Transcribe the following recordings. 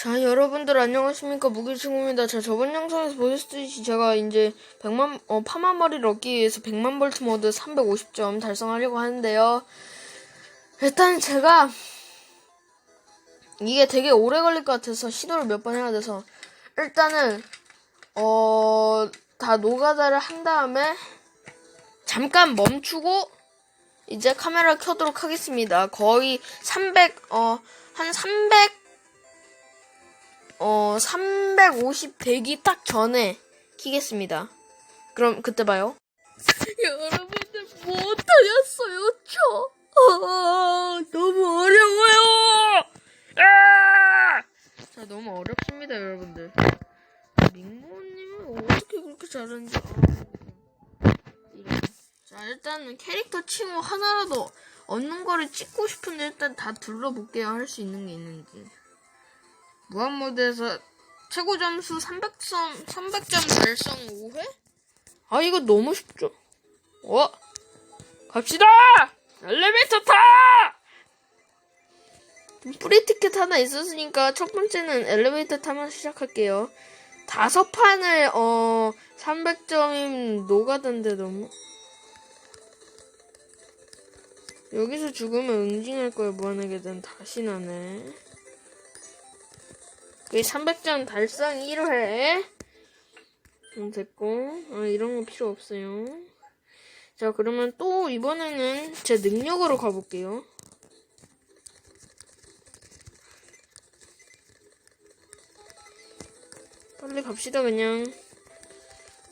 자, 여러분들 안녕하십니까. 무기친구입니다. 자, 저번 영상에서 보셨듯이 제가 이제 100만, 어, 파마 머리를 얻기 위해서 100만 볼트 모드 350점 달성하려고 하는데요. 일단 제가 이게 되게 오래 걸릴 것 같아서 시도를 몇 번 해야 돼서 일단은, 어, 다 노가다를 한 다음에 잠깐 멈추고 이제 카메라 켜도록 하겠습니다. 거의 300, 어, 한 300, 어, 350, 100이 딱 전에 키겠습니다. 그럼 그때 봐요. 여러분들 못 하셨어요, 저? 아, 너무 어려워요! 아! 자, 너무 어렵습니다, 여러분들. 민모님은 어떻게 그렇게 잘하는지. 아. 자, 일단은 캐릭터 칭호 하나라도 얻는 거를 찍고 싶은데 일단 다 둘러볼게요. 할 수 있는 게 있는지. 무한모드에서 최고 점수 300점, 300점 달성 5회? 아, 이거 너무 쉽죠? 어? 갑시다! 엘리베이터 타! 프리티켓 하나 있었으니까 첫 번째는 엘리베이터 타면 시작할게요. 다섯 판을, 어, 300점이면 노가던데 너무. 여기서 죽으면 응징할 거야, 무한하게든 다시 나네. 여기 300점 달성 1회. 음, 됐고. 아, 이런 거 필요 없어요. 자, 그러면 또 이번에는 제 능력으로 가볼게요. 빨리 갑시다, 그냥.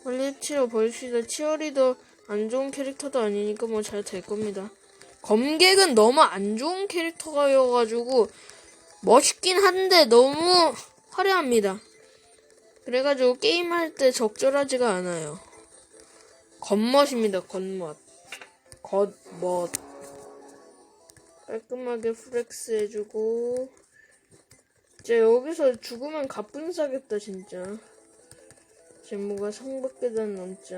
빨리 치러 버립시다. 치어리더 안 좋은 캐릭터도 아니니까 뭐 잘 될 겁니다. 검객은 너무 안 좋은 캐릭터가여가지고 멋있긴 한데 너무 화려합니다. 그래가지고 게임할 때 적절하지가 않아요. 겉멋입니다, 겉멋. 겉멋. 깔끔하게 플렉스 해주고. 진짜 여기서 죽으면 가뿐싸겠다, 진짜. 제모가 성밖에도 넘자.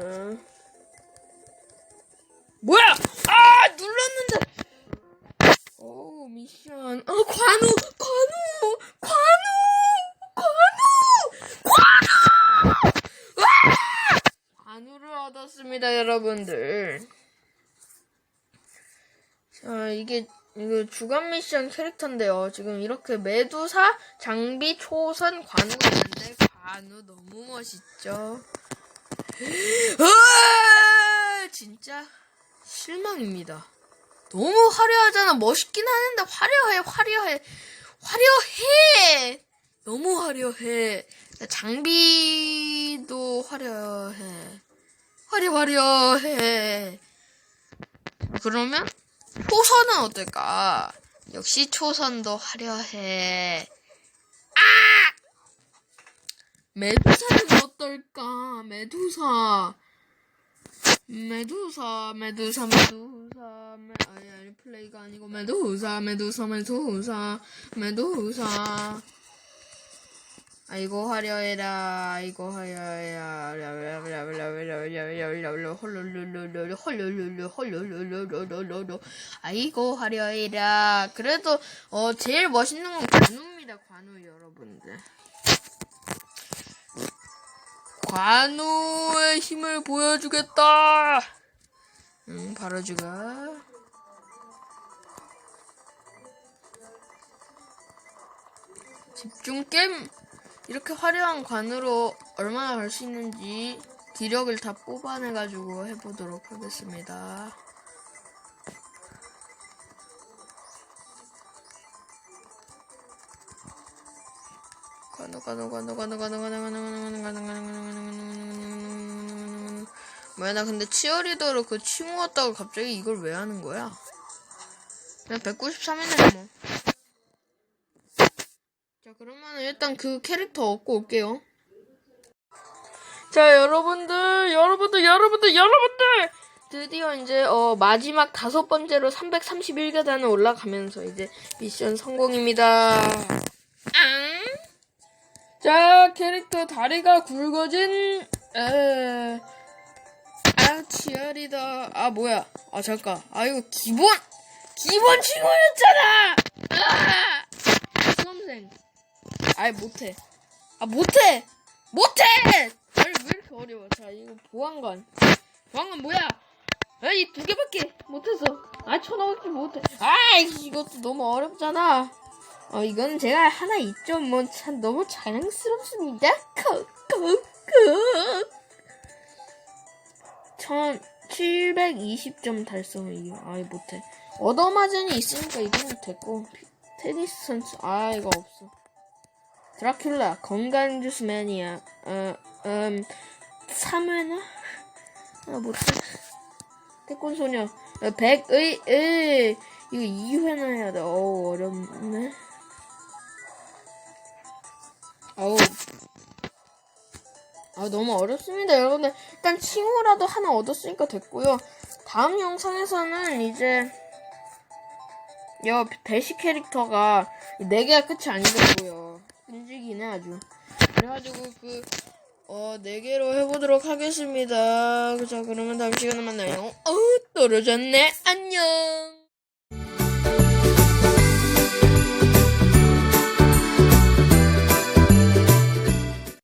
뭐야! 아! 눌렀는데! 오, 미션. 아, 관우! 관우! 관우! 관우! 관우! 와! 관우를 얻었습니다, 여러분들. 자, 이게, 주간 미션 캐릭터인데요. 지금 이렇게 메두사, 장비, 초선, 관우가 있는데, 관우 너무 멋있죠? 진짜 실망입니다. 너무 화려하잖아. 멋있긴 하는데 화려해, 화려해, 화려해. 너무 화려해. 장비도 화려해. 화려, 화려해. 그러면 초선은 어떨까? 역시 초선도 화려해. 아! 메두사는 어떨까? 메두사. 메두사, 메두사, 메두사, 메, 아니, 아니, 플레이가 아니고, 메두사, 메두사, 메두사, 메두사. 아이고, 화려해라, 아이고, 화려해라, 홀룰룰룰루, 홀룰룰루, 홀룰룰루, 아이고, 화려해라. 그래도, 어, 제일 멋있는 건 관우입니다, 관우, 여러분들. 관우의 힘을 보여주겠다. 응, 바로 죽어. 집중 게임 이렇게 화려한 관으로 얼마나 갈 수 있는지 기력을 다 뽑아내가지고 해보도록 하겠습니다. 관우 관우 관우 관우 관우 관우 관우 관우 관우 관우 관우 뭐야 나 근데 치어리더로 그 왔다고 갑자기 이걸 왜 하는 거야? 그냥 193이네 뭐. 자 그러면은 일단 그 캐릭터 얻고 올게요. 자 여러분들 여러분들 여러분들 여러분들 드디어 이제 어 마지막 다섯 번째로 331계단을 올라가면서 이제 미션 성공입니다. 앙? 자, 캐릭터 다리가 굵어진, 에, 아, 치어리더. 아, 뭐야. 아, 잠깐. 아, 이거 기본, 기본 친구였잖아! 아! 수험생. 아이 못해. 아 못해. 못해. 아니 왜 이렇게 어려워? 자 이거 보안관. 보안관 뭐야? 아이 두 개밖에 못해서. 아 쳐넣을지 못해. 아 이것도 너무 어렵잖아. 어 이건 제가 하나 있죠. 뭐 참 너무 자랑스럽습니다. 콕콕콕. 1720점 달성 이거 아이 못해 얻어맞은이 있으니까 이거는 됐고 피- 테니스 선수 아 이거 없어 드라큘라 건강 주스 매니아 어 음 3회나 아 못해 태권 소녀. 어, 백의 의 이거 2회나 해야 돼. 어우 어렵네. 어우. 아, 너무 어렵습니다, 여러분들. 일단 칭호라도 하나 얻었으니까 됐고요. 다음 영상에서는 이제 여 배시 캐릭터가 4개가 끝이 아니더라고요. 끈질기네 아주. 그래가지고 그 어, 4개로 해보도록 하겠습니다. 자, 그러면 다음 시간에 만나요. 어, 떨어졌네. 안녕.